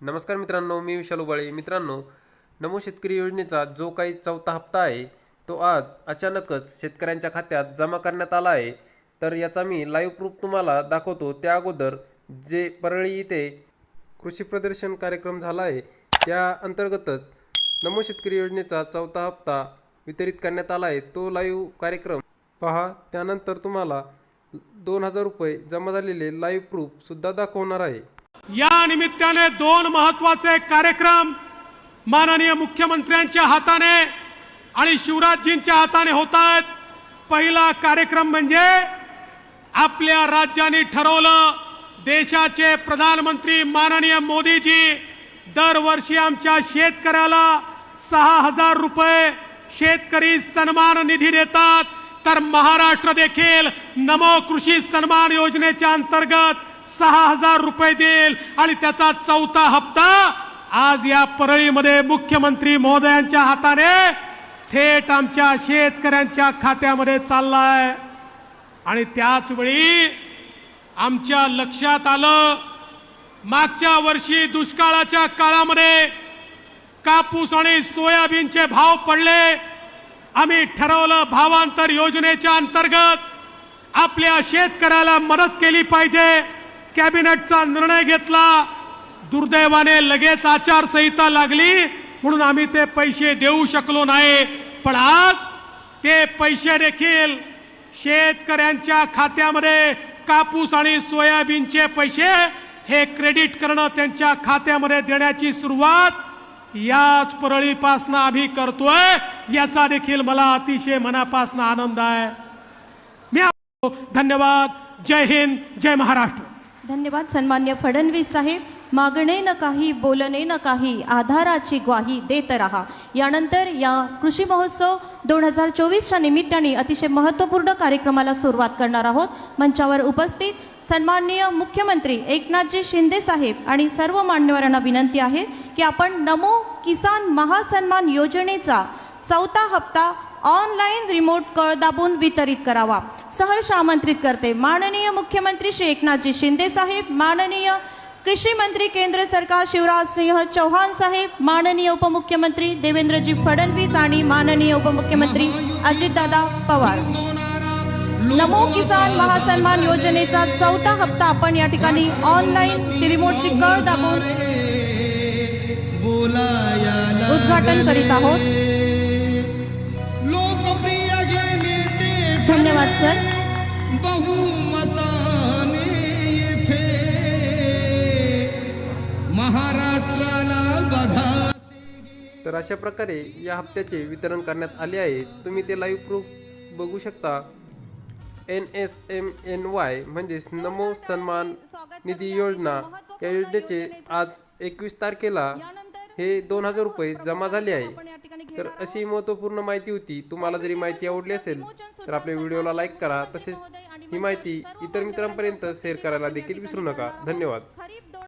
नमस्कार मित्रांनो मी विशाल उबाळे. मित्रांनो नमो शेतकरी योजनेचा जो काही चौथा हप्ता आहे तो आज अचानकच शेतकऱ्यांच्या खात्यात जमा करण्यात आला आहे. तर याचा मी लाईव्ह प्रूफ तुम्हाला दाखवतो. त्या अगोदर जे परळी इथे कृषी प्रदर्शन कार्यक्रम झाला आहे त्या अंतर्गतच नमो शेतकरी योजनेचा चौथा हप्ता वितरित करण्यात आला आहे. तो लाईव्ह कार्यक्रम पहा. त्यानंतर तुम्हाला दोन हजार रुपये जमा झालेले लाईव्ह प्रूफ सुद्धा दाखवणार आहे. या निमित्ताने दोन महत्त्वाचे कार्यक्रम माननीय मुख्यमंत्र्यांच्या हाताने आणि शिवराजजींच्या हाताने होत आहेत पहिला कार्यक्रम म्हणजे आपल्या राज्याने ठरवलं देशाचे प्रधानमंत्री माननीय मोदीजी दरवर्षी आमच्या शेतकऱ्याला सहा हजार रुपये शेतकरी सन्मान निधी देतात. तर महाराष्ट्र देखील नमो कृषी सन्मान योजनेच्या अंतर्गत सहा हजार रुपये देईल आणि त्याचा चौथा हप्ता आज या परळीमध्ये मुख्यमंत्री महोदयांच्या हाताने थेट आमच्या शेतकऱ्यांच्या खात्यामध्ये चाललाय. आणि त्याचवेळी आमच्या लक्षात आलं मागच्या वर्षी दुष्काळाच्या काळामध्ये कापूस आणि सोयाबीनचे भाव पडले. आम्ही ठरवलं भावांतर योजनेच्या अंतर्गत आपल्या शेतकऱ्याला मदत केली पाहिजे. कॅबिनेटचा निर्णय घेतला. दुर्दैवाने लगेच आचारसंहिता लागली. म्हणून आम्ही ते पैसे देऊ शकलो नाही. पण आज ते पैसे देखील शेतकऱ्यांच्या खात्यामध्ये कापूस आणि सोयाबीनचे पैसे हे क्रेडिट करणं त्यांच्या खात्यामध्ये देण्याची सुरुवात याच परळीपासनं आम्ही करतोय. याचा देखील मला अतिशय मनापासून आनंद आहे. मी धन्यवाद. जय हिंद. जय महाराष्ट्र. धन्यवाद सन्मान्य फडणवीस साहेब. मागणे न काही बोलणे न काही आधाराची ग्वाही देत रहा. यानंतर या कृषी महोत्सव दोन हजार चोवीसच्या निमित्ताने अतिशय महत्त्वपूर्ण कार्यक्रमाला सुरुवात करणार आहोत. मंचावर उपस्थित सन्माननीय मुख्यमंत्री एकनाथजी शिंदे साहेब आणि सर्व मान्यवरांना विनंती आहे की आपण नमो किसान महासन्मान योजनेचा चौथा हप्ता ऑनलाईन रिमोट कळ दाबून वितरित करावा. सहर्ष आमंत्रित करते. माननीय मुख्यमंत्री श्री एकनाथजी शिंदे साहेब माननीय कृषी मंत्री केंद्र सरकार शिवराज सिंह चौहान साहेब माननीय उपमुख्यमंत्री देवेंद्रजी फडणवीस आणि माननीय उपमुख्यमंत्री अजितदादा पवार. नमो किसान महासन्मान योजनेचा चौथा हप्ता आपण या ठिकाणी ऑनलाईन रिमोटची कळ दाबून उद्घाटन करीत आहोत. धन्यवाद सर. बहुमताने येथे महाराष्ट्राला बधा तर अशा प्रकारे या हप्त्याचे वितरण करण्यात आले आहे. तुम्ही ते लाईव्ह प्रूफ बघू शकता. N S M N Y म्हणजेच नमो सन्मान निधी योजना या योजनेचे आज एकवीस तारखेला हे दोन हजार रुपये जमा झाले आहे. तर अशी महत्त्वपूर्ण माहिती होती. तुम्हाला जरी माहिती आवडली असेल तर आपल्या व्हिडिओला लाईक करा. तसेच ही माहिती इतर मित्रांपर्यंत शेअर करायला देखील विसरू नका. धन्यवाद.